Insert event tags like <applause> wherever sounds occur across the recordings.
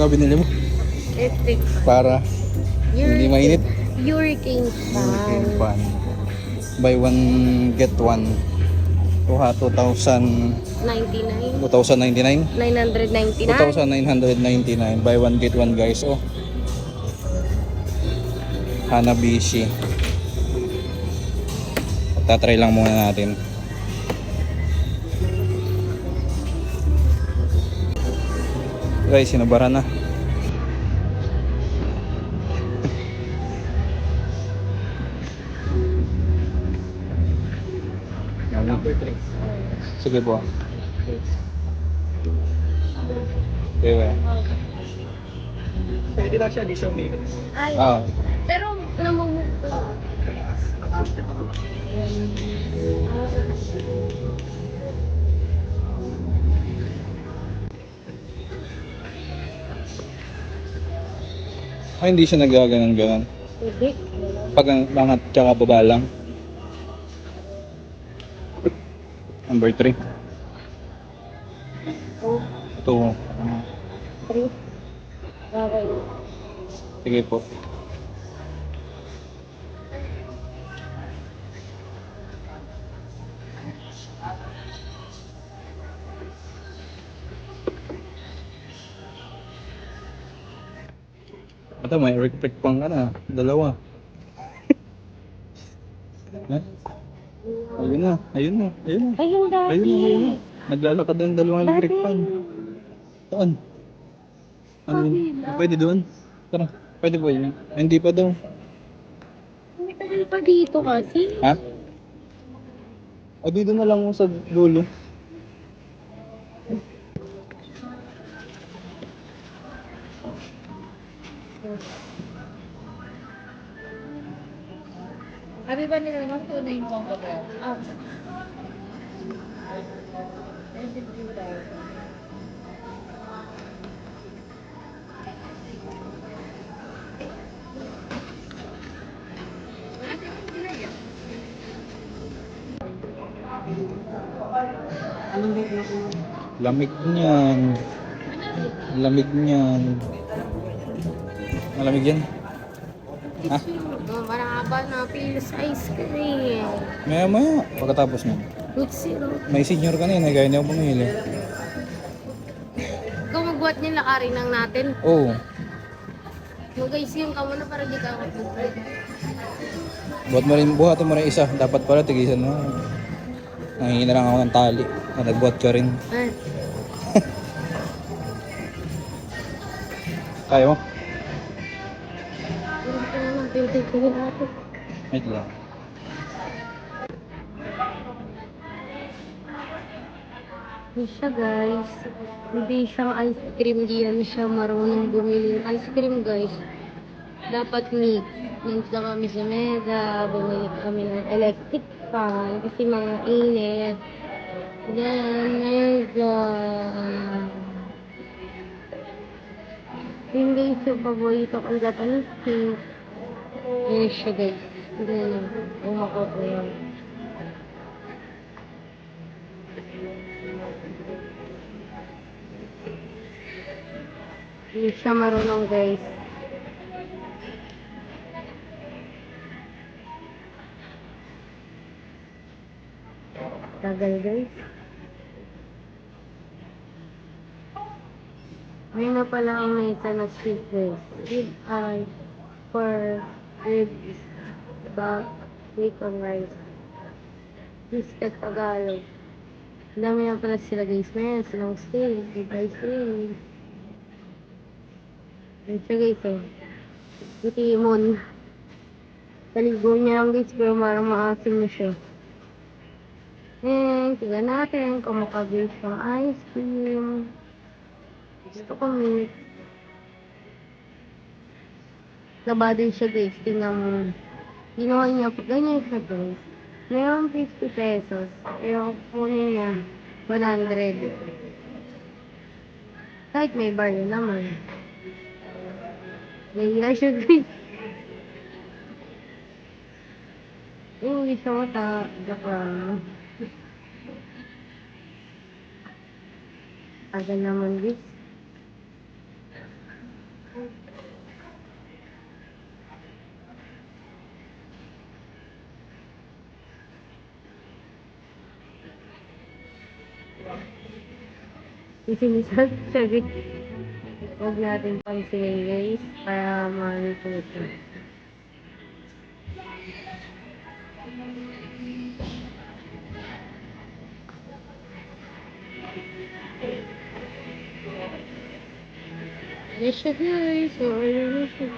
ka binili mo? Electric. Para Hindi mainit? Hurricane hurricane fan. fan. Buy one, get one. Kuha 2,000, 99. 2,099? 999. 2,999. Buy one, get one guys. Oh. Hanabishi. Tatry lang muna natin. Guys, sinubara na. Sige po. Okay ba? Pwede lang siya, di siya may Ay, Ah, pero namumug ay, hindi siya nagaganon-ganon. Hindi. Pag ang angat tsaka baba lang. Number 3. Oh, Ito. three. Okay. Sige po. Ito, may electric pang ka na. Dalawa. <laughs> Eh? Ayun na, ayun na, ayun na. Ayun dati. Ayun na, ayun na. Naglalakad na yung dalawang electric Dati. fan. Saan? Ano yun? Kabila. Pwede doon? Tara, pwede ba yun? Ay, Hindi pa daw. May tagal pa dito kasi. Ha? O dito na lang sa dulo. Ba nila naman tunay mo ako ba? Ah. Lamig niyan. Lamig niyan. Malamig yan. Ha? Oh, maraba na pilos ice cream. Maya maya. Pagkatapos mo. Good zero. May senior ka na yun. Kaya niya pumili. Ikaw magbuhat niya lakarin lang natin. Oo. Oh, Mag-guys yung ka muna para di ka ako tubig. buhat mo rin, buhatin mo rin isa. Dapat pala tigisan mo. Nangingi na lang ako ng tali. Na nagbuhat ka rin. Ah. <laughs> Kaya mo? Pintigil natin. Wait lang. Hindi siya guys. Hindi siyang ice cream. Di yan siya marunong bumili ng ice cream guys. Dapat meat. Minta kami sa mega. Bumili kami ng electric fan. Kasi mga init. Then. Yung guys, yung paborito ko dapat cake. Yan siya guys. Then, umako ko yan. Hindi siya marunong guys. Tagal guys. May na pala ang meta na sweet guys. Rib eye for ribs. Back, bacon rice. Biscuit Tagalog. Ang dami na pala sila guys. Meron silang eye steak. Ayun siya guys eh. Itimon. Taligo niya lang guys pero marang maasim na siya. Eh, tignan natin kung makabili siyang ice cream. Gusto ko meat. Labado siya guys. Tingnan mo. Ginawa niya po. Ganyan siya guys. Meron 50 pesos. Pero kunin niya 100. Kahit may bar yun naman. Nahiya siya guys. Yung isa mo ta, joke Aga naman guys. Isinisag sagit. Huwag natin pansinin guys para ito. Yes siya guys. So, ano na siya.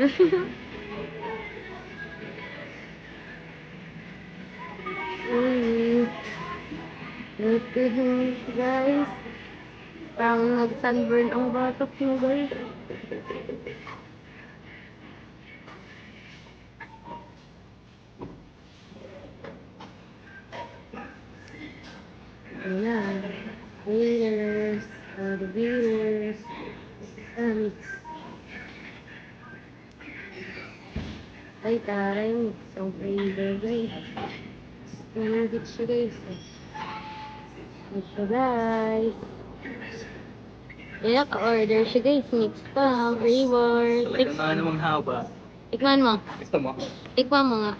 <coughs> Uy. At him, guys. Parang nag-sunburn ang batok mo, guys. Ayan. Haters, uh, the viewers, um, ay, taray, isang flavor, guys. Nangagit siya, guys. Ito, guys. Yan, naka-order siya, guys. Mix pa, flavor. Talaga nga namang haba. tikman mo. Gusto mo? Tikman mo nga.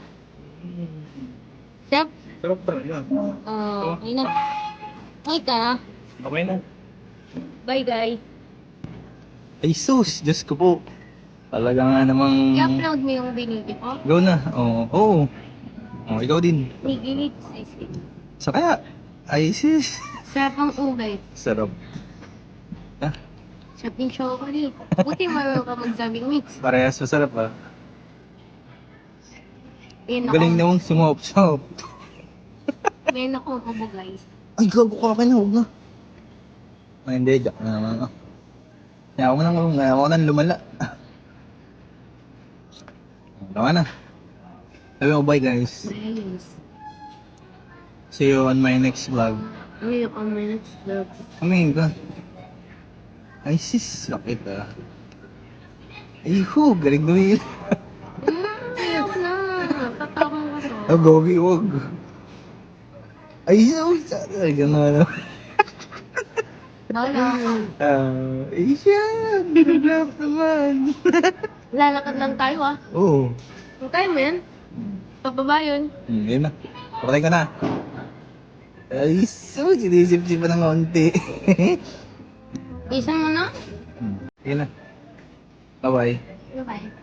Chef? Sarap talaga. Oh, okay na. Okay ka na. Okay na. Bye, guys. Ay sus, Diyos ko po. Talaga nga namang... I-upload mo yung binili ko. Go na. Oo. Oo. Oh, ikaw din. Nigilit ice cream. Sa kaya? Ay sis. Sarap ang ugay. Sarap. Ah, Sarap yung chocolate. Buti marunong ka magsabing mix. parehas masarap ah. Ako. Galing namang sumop-sop. Meron akong ubo, guys. Ay, gago ka akin na, huwag na. Ay, hindi, joke na naman. ah. Kaya ako nang, kaya ako nang lumala. Tama na. Sabi mo, bye guys. Nice. See you on my next vlog. Ay, ako may next vlog. Amingin ka. Ay, sis, sakit ah. Ay, hu, galing dumil. Mm, ayaw na. Tatawang ko to. Oh, gogi, wag. Ay, sus, ay, gano'n. Bala. Ah, ay, siya. Luck naman. <laughs> Lalakad lang tayo, ah. Oo. Kaya mo yan. Pababa yun. Hmm, yun na. Patay ko na. Ay, so, sinisip-sip pa ng konti. Isa mo na. hmm, yun na. Bye-bye. Bye-bye.